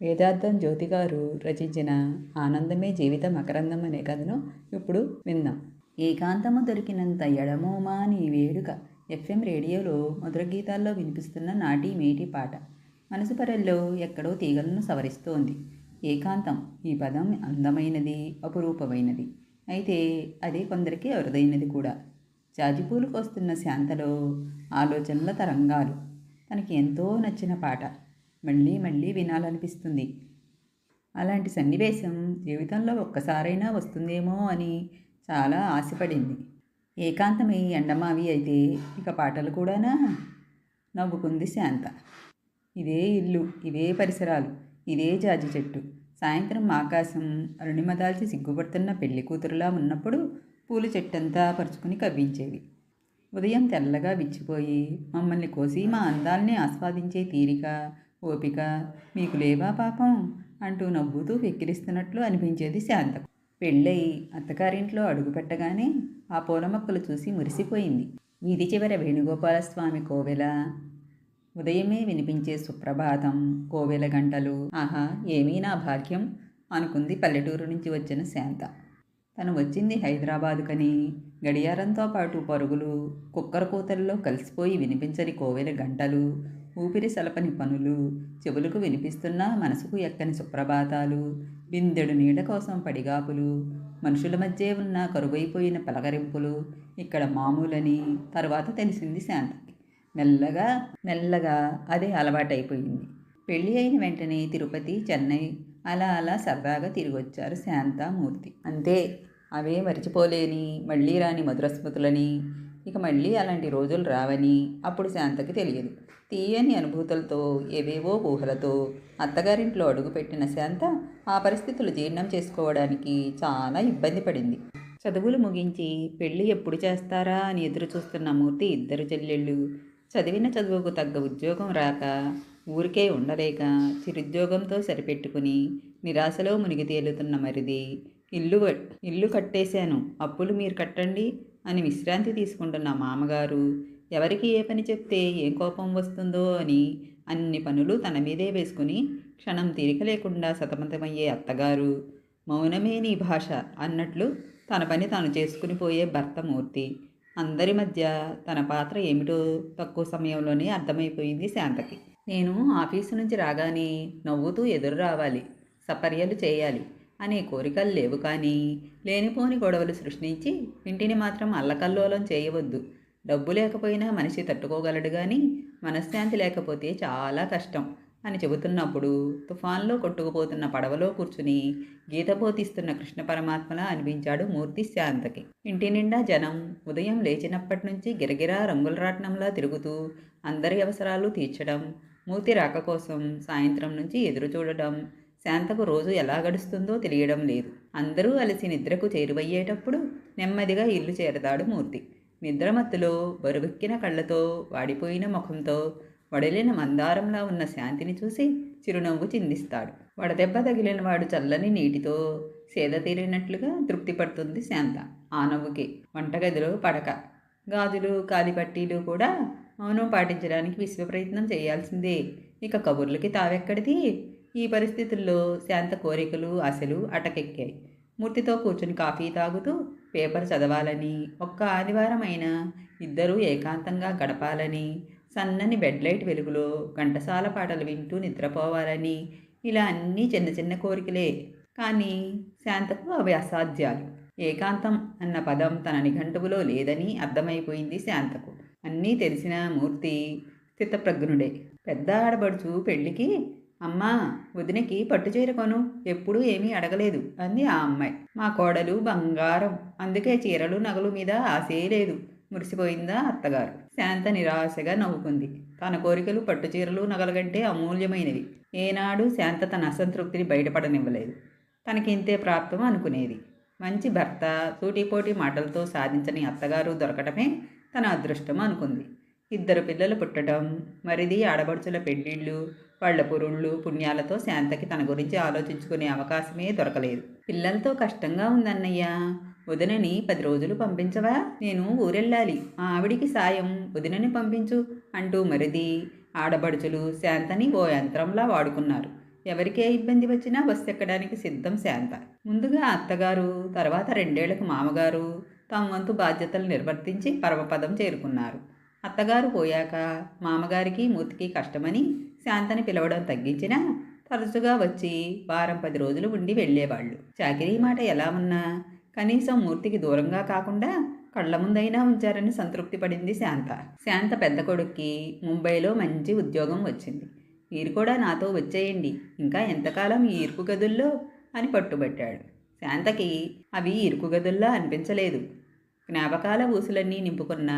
వేదార్థం జ్యోతి గారు రచించిన ఆనందమే జీవితం మకరందం అనే కథను ఇప్పుడు విందాం. ఏకాంతము దొరికినంత ఎడమోమా నీ వేడుక. ఎఫ్ఎం రేడియోలో మధుర గీతాల్లో వినిపిస్తున్న నాటి మేటి పాట. మనసు పరల్లో ఎక్కడో తీగలను సవరిస్తోంది. ఏకాంతం ఈ పదం అందమైనది అపురూపమైనది. అయితే అది కొందరికి అరుదైనది కూడా. జాజిపూలు కోస్తున్న శాంతలో ఆలోచనల తరంగాలు. తనకి ఎంతో నచ్చిన పాట. మళ్ళీ మళ్ళీ వినాలనిపిస్తుంది. అలాంటి సన్నివేశం జీవితంలో ఒక్కసారైనా వస్తుందేమో అని చాలా ఆశపడింది. ఏకాంతమై ఎండమావి అయితే ఇక పాటలు కూడానా? నవ్వుకుంది శాంత. ఇదే ఇల్లు ఇవే పరిసరాలు ఇదే జాజి చెట్టు. సాయంత్రం ఆకాశం అరుణిమదాల్చి సిగ్గుపడుతున్న పెళ్ళి కూతురులా ఉన్నప్పుడు పూల చెట్టంతా పరుచుకుని కవ్వించేవి ఉదయం తెల్లగా విచ్చిపోయి మమ్మల్ని కోసి మా అందాల్ని ఆస్వాదించే తీరిక ఓపిక మీకు లేవా పాపం? అంటూ నవ్వుతూ వెక్కిరిస్తున్నట్లు అనిపించేది శాంతకు. పెళ్ళై అత్తగారింట్లో అడుగుపెట్టగానే ఆ పూల మొక్కలు చూసి మురిసిపోయింది. వీధి చివర వేణుగోపాలస్వామి కోవెల. ఉదయమే వినిపించే సుప్రభాతం కోవెల గంటలు. ఆహా ఏమీ నా భాగ్యం? అనుకుంది పల్లెటూరు నుంచి వచ్చిన శాంత. తను వచ్చింది హైదరాబాదు కని గడియారంతో పాటు పరుగులు కుక్కర కూతల్లో కలిసిపోయి వినిపించని కోవెల గంటలు ఊపిరి సలపని పనులు చెవులకు వినిపిస్తున్న మనసుకు ఎక్కని సుప్రభాతాలు బిందెడు నీడ కోసం పడిగాపులు మనుషుల మధ్య ఉన్న కరువైపోయిన పలకరింపులు ఇక్కడ మామూలని తర్వాత తెలిసింది శాంతకి మెల్లగా మెల్లగా అదే అలవాటైపోయింది. పెళ్ళి అయిన వెంటనే తిరుపతి చెన్నై అలా అలా సరదాగా తిరిగి వచ్చారు శాంతామూర్తి. అంతే అవే మరిచిపోలేని మళ్ళీ రాని మధుర స్మృతులని ఇక మళ్ళీ అలాంటి రోజులు రావని అప్పుడు శాంతకి తెలియదు. తీయని అనుభూతులతో ఏవేవో ఊహలతో అత్తగారింట్లో అడుగుపెట్టిన శాంత ఆ పరిస్థితులు జీర్ణం చేసుకోవడానికి చాలా ఇబ్బంది పడింది. చదువులు ముగించి పెళ్ళి ఎప్పుడు చేస్తారా అని ఎదురు చూస్తున్న మూర్తి ఇద్దరు చెల్లెళ్ళు చదివిన చదువుకు తగ్గ ఉద్యోగం రాక ఊరికే ఉండలేక చిరుద్యోగంతో సరిపెట్టుకుని నిరాశలో మునిగి తేలుతున్న మరిది ఇల్లు ఇల్లు కట్టేశాను. అప్పులు మీరు కట్టండి. అని విశ్రాంతి తీసుకుంటున్న మామగారు ఎవరికి ఏ పని చెప్తే ఏం కోపం వస్తుందో అని అన్ని పనులు తన మీదే వేసుకుని క్షణం తీరిక లేకుండా సతమతమయ్యే అత్తగారు మౌనమే నీ భాష అన్నట్లు తన పని తాను చేసుకుని పోయే భర్త మూర్తి. అందరి మధ్య తన పాత్ర ఏమిటో తక్కువ సమయంలోనే అర్థమైపోయింది శాంతకి. నేను ఆఫీసు నుంచి రాగానే నవ్వుతూ ఎదురు రావాలి సపర్యలు చేయాలి అనే కోరికలు లేవు కానీ లేనిపోని గొడవలు సృష్టించి ఇంటిని మాత్రం అల్లకల్లోలం చేయవద్దు. డబ్బు లేకపోయినా మనిషి తట్టుకోగలడు కానీ మనశ్శాంతి లేకపోతే చాలా కష్టం అని చెబుతున్నప్పుడు తుఫాన్లో కొట్టుకుపోతున్న పడవలో కూర్చుని గీత బోధిస్తున్న కృష్ణ పరమాత్మలా అనిపించాడు మూర్తి శాంతకి. ఇంటి నిండా జనం ఉదయం లేచినప్పటి నుంచి గిరగిరా రంగుల రాట్నంలా తిరుగుతూ అందరి అవసరాలు తీర్చడం మూర్తి రాక కోసం సాయంత్రం నుంచి ఎదురు చూడడం శాంతకు రోజు ఎలా గడుస్తుందో తెలియడం లేదు. అందరూ అలసి నిద్రకు చేరువయ్యేటప్పుడు నెమ్మదిగా ఇల్లు చేరతాడు మూర్తి. నిద్రమత్తులో బరువెక్కిన కళ్ళతో వాడిపోయిన ముఖంతో వడలిన మందారంలా ఉన్న శాంతిని చూసి చిరునవ్వు చిందిస్తాడు. వడదెబ్బ తగిలిన వాడు చల్లని నీటితో సేద తీరినట్లుగా తృప్తిపడుతుంది శాంత. ఆ నవ్వుకి. వంటగదిలో పడక. గాజులు కాలిపట్టీలు కూడా మౌనం పాటించడానికి విశ్వ ప్రయత్నం చేయాల్సిందే. ఇక కబుర్లకి తావెక్కడిది? ఈ పరిస్థితుల్లో శాంత కోరికలు ఆశలు అటకెక్కాయి. మూర్తితో కూర్చుని కాఫీ తాగుతూ పేపర్ చదవాలని ఒక్క ఆదివారం అయినా ఇద్దరూ ఏకాంతంగా గడపాలని సన్నని బెడ్ లైట్ వెలుగులో ఘంటసాల పాటలు వింటూ నిద్రపోవాలని ఇలా అన్నీ చిన్న చిన్న కోరికలే. కానీ శాంతకు అవి అసాధ్యాలు. ఏకాంతం అన్న పదం తన నిఘంటువులో లేదని అర్థమైపోయింది శాంతకు. అన్నీ తెలిసిన మూర్తి స్థితప్రజ్ఞుడే. పెద్ద ఆడబడుచు పెళ్ళికి అమ్మా వదినకి పట్టుచీర కొను ఎప్పుడూ ఏమీ అడగలేదు అంది ఆ అమ్మాయి. మా కోడలు బంగారం అందుకే చీరలు నగలు మీద ఆశే లేదు మురిసిపోయిందా అత్తగారు. శాంత నిరాశగా నవ్వుకుంది. తన కోరికలు పట్టుచీరలు నగల కంటే అమూల్యమైనవి. ఏనాడు శాంత తన అసంతృప్తిని బయటపడనివ్వలేదు. తనకింతే ప్రాప్తం అనుకునేది. మంచి భర్త సూటిపోటి మాటలతో సాధించని అత్తగారు దొరకటమే తన అదృష్టం అనుకుంది. ఇద్దరు పిల్లలు పుట్టడం మరిది ఆడబడుచుల పెళ్ళిళ్ళు వాళ్ళ పురుళ్ళు పుణ్యాలతో శాంతకి తన గురించి ఆలోచించుకునే అవకాశమే దొరకలేదు. పిల్లలతో కష్టంగా ఉందన్నయ్యా వదినని పది రోజులు పంపించవా? నేను ఊరెళ్ళాలి. మా ఆవిడికి సాయం వదినని పంపించు అంటూ మరిది ఆడబడుచులు శాంతని ఓ యంత్రంలా వాడుకున్నారు. ఎవరికే ఇబ్బంది వచ్చినా బస్సు ఎక్కడానికి సిద్ధం శాంత. ముందుగా అత్తగారు తర్వాత రెండేళ్ళకు మామగారు తమ వంతు బాధ్యతలు నిర్వర్తించి పరమపదం చేరుకున్నారు. అత్తగారు పోయాక మామగారికి మూర్తికి కష్టమని శాంతని పిలవడం తగ్గించినా తరచుగా వచ్చి వారం పది రోజులు ఉండి వెళ్ళేవాళ్ళు. చాకిరీ మాట ఎలా ఉన్నా? కనీసం మూర్తికి దూరంగా కాకుండా కళ్ళ ముందైనా ఉంచారని సంతృప్తి పడింది శాంత. శాంత పెద్ద కొడుక్కి ముంబైలో మంచి ఉద్యోగం వచ్చింది. మీరు కూడా నాతో వచ్చేయండి. ఇంకా ఎంతకాలం ఈ ఇరుకు గదుల్లో అని పట్టుబట్టాడు. శాంతకి అవి ఇరుకు గదుల్లో అనిపించలేదు. జ్ఞాపకాల ఊసులన్నీ నింపుకున్న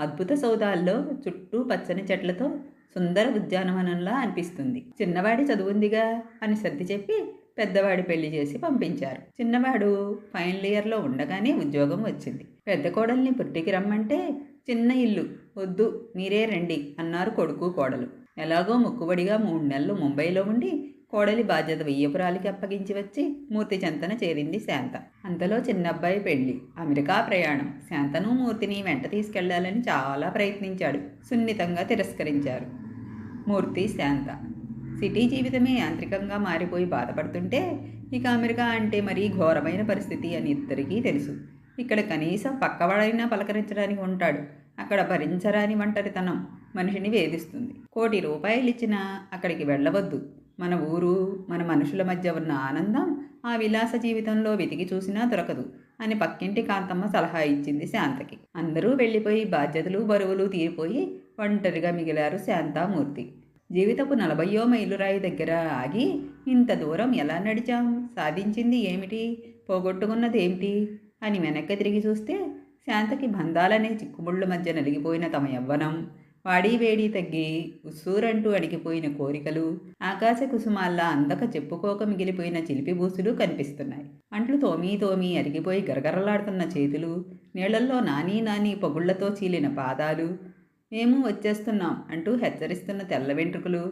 అద్భుత సౌదాల్లో చుట్టూ పచ్చని చెట్లతో సుందర ఉద్యానవనంలా అనిపిస్తుంది. చిన్నవాడి చదువుందిగా అని సర్ది చెప్పి పెద్దవాడి పెళ్ళి చేసి పంపించారు. చిన్నవాడు ఫైనల్ ఇయర్లో ఉండగానే ఉద్యోగం వచ్చింది. పెద్ద కోడల్ని పుట్టికి రమ్మంటే చిన్న ఇల్లు వద్దు మీరే రండి అన్నారు కొడుకు కోడలు. ఎలాగో ముక్కుబడిగా మూడు నెలలు ముంబైలో ఉండి కోడలి బాధ్యత వెయ్యపురాలికి అప్పగించి వచ్చి మూర్తి చెంతన చేరింది శాంత. అంతలో చిన్నబ్బాయి పెళ్ళి అమెరికా ప్రయాణం. శాంతను మూర్తిని వెంట తీసుకెళ్ళాలని చాలా ప్రయత్నించాడు. సున్నితంగా తిరస్కరించారు. మూర్తి శాంత. సిటీ జీవితమే యాంత్రికంగా మారిపోయి బాధపడుతుంటే ఇక అమెరికా అంటే మరీ ఘోరమైన పరిస్థితి అని ఇద్దరికీ తెలుసు. ఇక్కడ కనీసం పక్కవాడైనా పలకరించడానికి ఉంటాడు. అక్కడ భరించరాని ఒంటరితనం మనిషిని వేధిస్తుంది. కోటి రూపాయలు ఇచ్చినా అక్కడికి వెళ్ళవద్దు. మన ఊరు మన మనుషుల మధ్య ఉన్న ఆనందం ఆ విలాస జీవితంలో వెతికి చూసినా దొరకదు అని పక్కింటి కాంతమ్మ సలహా ఇచ్చింది శాంతకి. అందరూ వెళ్ళిపోయి బాధ్యతలు బరువులు తీరిపోయి ఒంటరిగా మిగిలారు శాంతామూర్తి. జీవితపు నలభయో మైలురాయి దగ్గర ఆగి ఇంత దూరం ఎలా నడిచాం? సాధించింది ఏమిటి? పోగొట్టుకున్నది ఏమిటి అని వెనక్కి తిరిగి చూస్తే శాంతకి బంధాలనే చిక్కుముళ్ళ మధ్య నలిగిపోయిన తమ యవ్వనం. వాడి వేడి తగ్గి ఉస్సూరంటూ అడిగిపోయిన కోరికలు ఆకాశ కుసుమాల్లా అందక చెప్పుకోక మిగిలిపోయిన చిలిపి బూసులు కనిపిస్తున్నాయి. అంట్లు తోమి తోమి అరిగిపోయి గరగరలాడుతున్న చేతులు నీళ్ళల్లో నాని నాని పగుళ్ళతో చీలిన పాదాలు మేము వచ్చేస్తున్నాం అంటూ హెచ్చరిస్తున్న తెల్ల వెంట్రుకలు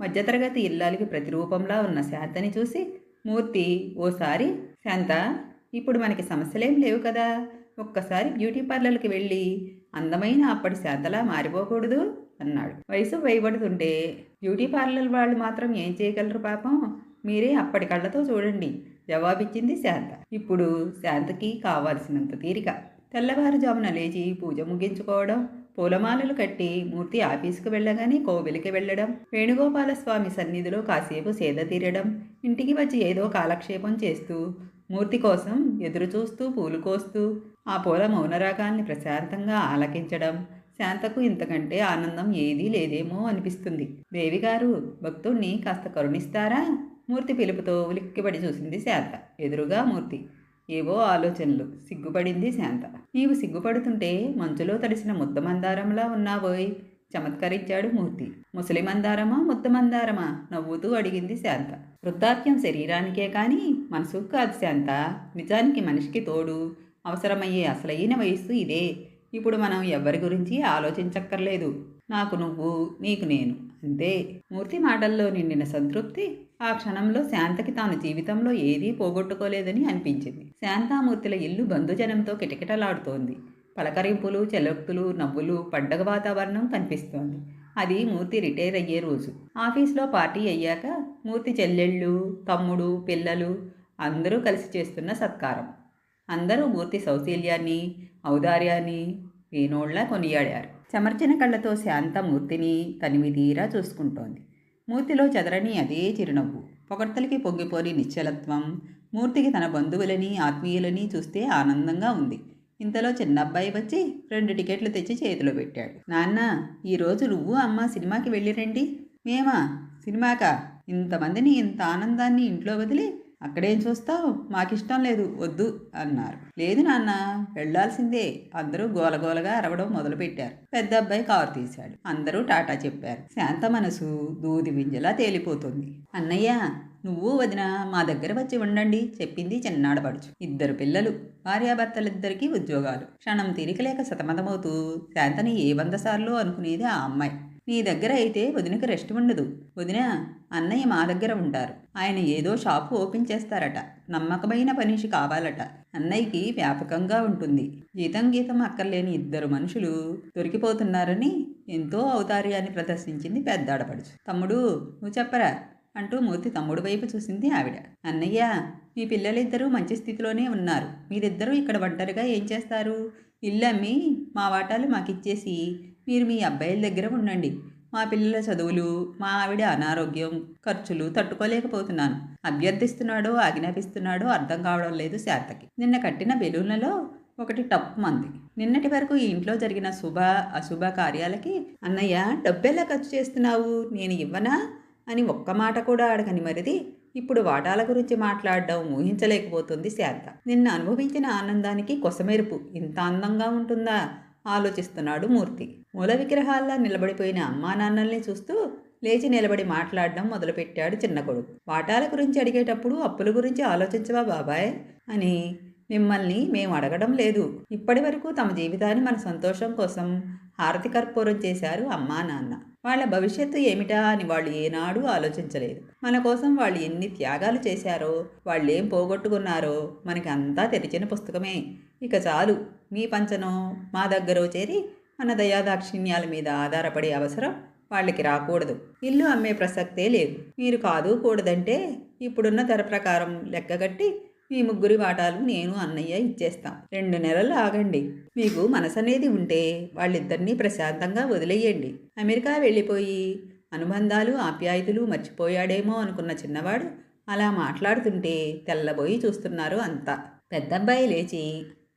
మధ్యతరగతి ఇల్లాలకి ప్రతిరూపంలా ఉన్న శాంతని చూసి మూర్తి ఓసారి శాంత ఇప్పుడు మనకి సమస్యలేం లేవు కదా ఒక్కసారి బ్యూటీ పార్లర్కి వెళ్ళి అందమైన అప్పటి శాంతలా మారిపోకూడదు అన్నాడు. వయసు వేయబడుతుంటే బ్యూటీ పార్లర్ వాళ్ళు మాత్రం ఏం చేయగలరు పాపం? మీరే అప్పటి కళ్ళతో చూడండి జవాబిచ్చింది శాంత. ఇప్పుడు శాంతకి కావాల్సినంత తీరిక. తెల్లవారుజామున లేచి పూజ ముగించుకోవడం పూలమాలలు కట్టి మూర్తి ఆఫీసుకు వెళ్ళగానే కోవిలికి వెళ్ళడం వేణుగోపాల స్వామి సన్నిధిలో కాసేపు సేద తీరడం ఇంటికి వచ్చి ఏదో కాలక్షేపం చేస్తూ మూర్తి కోసం ఎదురు చూస్తూ పూలు కోస్తూ ఆ పూల మౌనరాగాల్ని ప్రశాంతంగా ఆలకించడం శాంతకు ఇంతకంటే ఆనందం ఏదీ లేదేమో అనిపిస్తుంది. దేవిగారు భక్తుణ్ణి కాస్త కరుణిస్తారా? మూర్తి పిలుపుతో ఉలిక్కిపడి చూసింది శాంత. ఎదురుగా మూర్తి. ఏవో ఆలోచనలు. సిగ్గుపడింది శాంత. నీవు సిగ్గుపడుతుంటే మంచులో తడిసిన ముద్దమందారంలా ఉన్నావోయ్? చమత్కరించాడు మూర్తి. ముసలిమందారమా ముద్దమందారమా నవ్వుతూ అడిగింది శాంత. వృద్ధాప్యం శరీరానికే కానీ మనసుకు కాదు శాంత. నిజానికి మనిషికి తోడు. అవసరమయ్యే అసలైన వయస్సు ఇదే. ఇప్పుడు మనం ఎవరి గురించి ఆలోచించక్కర్లేదు. నాకు నువ్వు నీకు నేను అంతే. మూర్తి మాటల్లో నిండిన సంతృప్తి ఆ క్షణంలో శాంతకి తాను జీవితంలో ఏదీ పోగొట్టుకోలేదని అనిపించింది. శాంతామూర్తిల ఇల్లు బంధుజనంతో కిటకిటలాడుతోంది. పలకరింపులు చెలక్తులు నవ్వులు పండగ వాతావరణం కనిపిస్తోంది. అది మూర్తి రిటైర్ అయ్యే రోజు. ఆఫీస్లో పార్టీ అయ్యాక మూర్తి చెల్లెళ్ళు తమ్ముడు పిల్లలు అందరూ కలిసి చేస్తున్న సత్కారం. అందరూ మూర్తి సౌశీల్యాన్ని ఔదార్యాన్ని వేణోళ్ళా కొనియాడారు. చెమర్చిన కళ్ళతో శాంత మూర్తిని తనివి చూసుకుంటోంది. మూర్తిలో చెదరని అదే చిరునవ్వు. పొగడ్తలకి పొంగిపోని నిశ్చలత్వం మూర్తికి తన బంధువులని ఆత్మీయులని చూస్తే ఆనందంగా ఉంది. ఇంతలో చిన్నబ్బాయి వచ్చి రెండు టికెట్లు తెచ్చి చేతిలో పెట్టాడు. నాన్న ఈరోజు నువ్వు అమ్మ సినిమాకి వెళ్ళిరండి? మేమా? సినిమాకా? ఇంతమందిని ఇంత ఆనందాన్ని ఇంట్లో వదిలి అక్కడేం చూస్తావు? మాకిష్టం లేదు. వద్దు అన్నారు. లేదు నాన్న వెళ్ళాల్సిందే అందరూ గోలగోలగా అరవడం మొదలుపెట్టారు. పెద్ద అబ్బాయి కారు తీశాడు. అందరూ టాటా చెప్పారు. శాంత మనసు దూది వింజలా తేలిపోతుంది. అన్నయ్య నువ్వు వదిన మా దగ్గర వచ్చి ఉండండి. చెప్పింది చిన్నాడపడుచు ఇద్దరు పిల్లలు భార్యాభర్తలిద్దరికీ ఉద్యోగాలు. క్షణం తీరికలేక సతమతమవుతూ శాంతని ఏ వంద సార్లు అనుకునేది ఆ అమ్మాయి. నీ దగ్గర అయితే వదినకి రెస్ట్ ఉండదు. వదిన అన్నయ్య మా దగ్గర ఉంటారు. ఆయన ఏదో షాపు ఓపెన్ చేస్తారట. నమ్మకమైన పనిషి కావాలట. అన్నయ్యకి వ్యాపకంగా ఉంటుంది. జీతం గీతం అక్కర్లేని ఇద్దరు మనుషులు దొరికిపోతున్నారని ఎంతో ఔదార్యాన్ని ప్రదర్శించింది పెద్దాడపడుచు. తమ్ముడు నువ్వు చెప్పరా? అంటూ మూర్తి తమ్ముడు వైపు చూసింది ఆవిడ. అన్నయ్య మీ పిల్లలిద్దరూ మంచి స్థితిలోనే ఉన్నారు. మీరిద్దరూ ఇక్కడ ఒంటరిగా ఏం చేస్తారు? ఇల్లు అమ్మి మా వాటాలు మాకిచ్చేసి మీరు మీ అబ్బాయిల దగ్గర ఉండండి. మా పిల్లల చదువులు మా ఆవిడ అనారోగ్యం ఖర్చులు తట్టుకోలేకపోతున్నాను. అభ్యర్థిస్తున్నాడో ఆజ్ఞాపిస్తున్నాడో అర్థం కావడం లేదు శాతకి. నిన్న కట్టిన బెలూన్లలో ఒకటి టప్ మంది. నిన్నటి వరకు ఈ ఇంట్లో జరిగిన శుభ అశుభ కార్యాలకి అన్నయ్య డబ్బెలా ఖర్చు చేస్తున్నావు? నేను ఇవ్వనా? అని ఒక్క మాట కూడా అడగని మరిది ఇప్పుడు వాటాల గురించి మాట్లాడడం ఊహించలేకపోతుంది శాంత. నిన్న అనుభవించిన ఆనందానికి కొసమెరుపు. ఇంత అందంగా ఉంటుందా? ఆలోచిస్తున్నాడు మూర్తి. మూల విగ్రహాల్లా నిలబడిపోయిన అమ్మా నాన్నల్ని చూస్తూ లేచి నిలబడి మాట్లాడడం మొదలుపెట్టాడు చిన్న కొడుకు. వాటాల గురించి అడిగేటప్పుడు అప్పుల గురించి ఆలోచించవా బాబాయ్? అని మిమ్మల్ని మేము అడగడం లేదు. ఇప్పటి వరకు తమ జీవితాన్ని మన సంతోషం కోసం హారతి కర్పూరం చేశారు అమ్మా నాన్న. వాళ్ళ భవిష్యత్తు ఏమిటా అని వాళ్ళు ఏనాడు ఆలోచించలేదు. మన కోసం వాళ్ళు ఎన్ని త్యాగాలు చేశారో వాళ్ళు ఏం పోగొట్టుకున్నారో మనకి అంతా తెరిచిన పుస్తకమే. ఇక చాలు. మీ పంచనో మా దగ్గరో చేరి మన దయాదాక్షిణ్యాల మీద ఆధారపడే అవసరం వాళ్ళకి రాకూడదు. ఇల్లు అమ్మే ప్రసక్తే లేదు. మీరు కాదు కూడదంటే ఇప్పుడున్న ధర ప్రకారం లెక్కగట్టి మీ ముగ్గురి వాటాలు నేను అన్నయ్య ఇచ్చేస్తాం. రెండు నెలలు ఆగండి. మీకు మనసు అనేది ఉంటే వాళ్ళిద్దరినీ ప్రశాంతంగా వదిలేయండి. అమెరికా వెళ్ళిపోయి అనుబంధాలు ఆప్యాయతలు మర్చిపోయాడేమో అనుకున్న చిన్నవాడు అలా మాట్లాడుతుంటే తెల్లబోయి చూస్తున్నారు అంతా. పెద్దబ్బాయి లేచి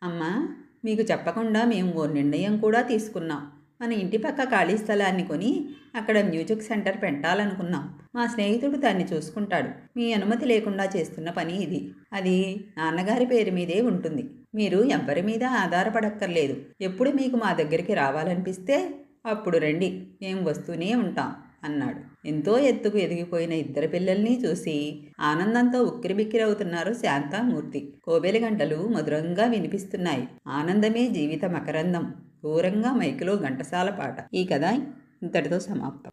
అమ్మా మీకు చెప్పకుండా మేము ఓ నిర్ణయం కూడా తీసుకున్నాం. మన ఇంటి పక్క ఖాళీ స్థలాన్ని కొని అక్కడ మ్యూజిక్ సెంటర్ పెట్టాలనుకున్నాం. మా స్నేహితుడు దాన్ని చూసుకుంటాడు. మీ అనుమతి లేకుండా చేస్తున్న పని ఇది. అది నాన్నగారి పేరు మీదే ఉంటుంది. మీరు ఎవ్వరి మీద ఆధారపడక్కర్లేదు. ఎప్పుడు మీకు మా దగ్గరికి రావాలనిపిస్తే అప్పుడు రండి. మేము వస్తూనే ఉంటాం. అన్నాడు. ఎంతో ఎత్తుకు ఎదిగిపోయిన ఇద్దరు పిల్లల్ని చూసి ఆనందంతో ఉక్కిరిబిక్కిరవుతున్నారు శాంతామూర్తి కోబెలి గంటలు మధురంగా వినిపిస్తున్నాయి. ఆనందమే జీవిత మకరందం. దూరంగా మైకులో ఘంటసాల పాట. ఈ కథ ఇంతటితో సమాప్తం.